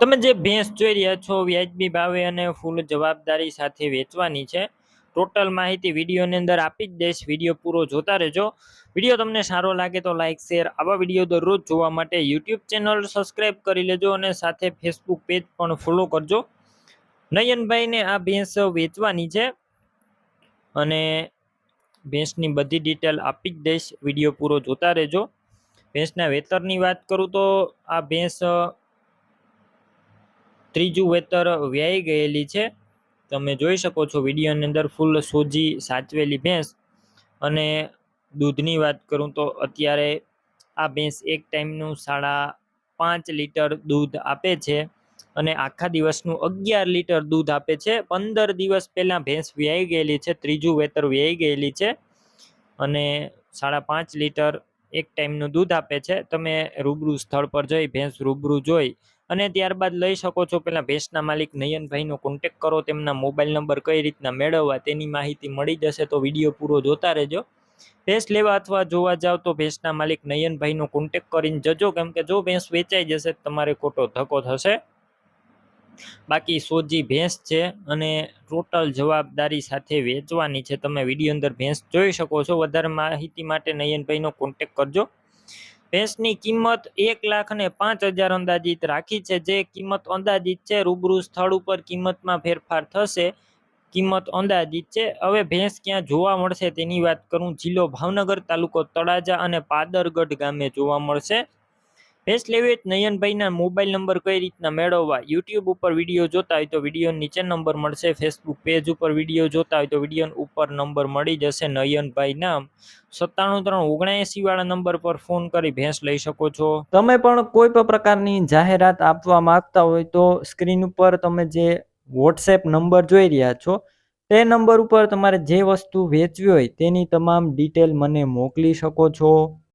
તમે જે ભેંસ જોઈ રહ્યા છો વ્યાજબી ભાવે અને ફૂલ જવાબદારી સાથે વેચવાની છે, ટોટલ માહિતી વિડીયોની અંદર આપી જ દઈશ. વીડિયો પૂરો જોતા રહેજો. વીડિયો તમને સારો લાગે તો લાઇક શેર, આવા વીડિયો દરરોજ જોવા માટે યુટ્યુબ ચેનલ સબસ્ક્રાઇબ કરી લેજો અને સાથે ફેસબુક પેજ પણ ફોલો કરજો. નયનભાઈને આ ભેંસ વેચવાની છે અને ભેંસની બધી ડિટેલ આપી જ દઈશ. વીડિયો પૂરો જોતા રહેજો. ભેંસના વેતરની વાત કરું તો આ ભેંસ ત્રીજું વેતર વ્યાઈ ગયેલી છે. તમે જોઈ શકો છો વિડીયોની અંદર ફૂલ સોજી સાચવેલી ભેંસ. અને દૂધની વાત કરું તો અત્યારે આ ભેંસ એક ટાઈમનું સાડા પાંચ લીટર દૂધ આપે છે અને આખા દિવસનું અગિયાર લીટર દૂધ આપે છે. પંદર દિવસ પહેલાં ભેંસ વ્યાઈ ગયેલી છે, ત્રીજું વેતર વ્યાઈ ગયેલી છે. અને સાડા પાંચ લીટર એક ટાઈમનું દૂધ આપે છે, તમે રૂબરૂ સ્થળ પર જઈ, ભેંસ રૂબરૂ જોઈ અને ત્યારબાદ લઈ શકો છો પહેલાં ભેંસના માલિક નયનભાઈનો કોન્ટેક કરો, તેમના મોબાઈલ નંબર કઈ રીતના મેળવવા તેની માહિતી મળી જશે તો વીડિયો પૂરો જોતા રહેજો. ભેંસ લેવા અથવા જોવા જાવ તો ભેંસના માલિક નયનભાઈનો કોન્ટેક કરીને જજો, કેમ કે જો ભેંસ વેચાઈ જશે તમારે ખોટો ધક્કો થશે. બાકી સોજી ભેંસ છે અને ટોટલ જવાબદારી સાથે વેચવાની છે. તમે વીડિયો અંદર ભેંસ જોઈ શકો છો. વધારે માહિતી માટે નયનભાઈનો કોન્ટેક કરજો. ભેંસની કિંમત એક લાખ ને પાંચ હજાર અંદાજિત રાખી છે. જે કિંમત અંદાજિત છે, રૂબરૂ સ્થળ ઉપર કિંમતમાં ફેરફાર થશે. કિંમત અંદાજિત છે. હવે ભેંસ ક્યાં જોવા મળશે તેની વાત કરું. જિલ્લો ભાવનગર તાલુકો તળાજા અને પાદરગઢ ગામે જોવા મળશે. ભેંસ લેવી નયનભાઈના મોબાઈલ નંબર કઈ રીતના મેળવવા? યુટ્યુબ ઉપર વીડિયો જોતા હોય તો વીડિયો નીચે નંબર મળશે. ફેસબુક પેજ ઉપર વીડિયો જોતા હોય તો વીડિયો ઉપર નંબર મળી જશે. નયનભાઈના સત્તાણું ત્રણ ઓગણએંસી વાળા નંબર પર ફોન કરી ભેંસ લઈ શકો છો. તમે પણ કોઈ પણ પ્રકારની જાહેરાત આપવા માંગતા હોય તો સ્ક્રીન ઉપર તમે જે વોટ્સએપ નંબર જોઈ રહ્યા છો, તે નંબર ઉપર તમારે જે વસ્તુ વેચવી હોય તેની તમામ ડિટેલ મને મોકલી શકો છો.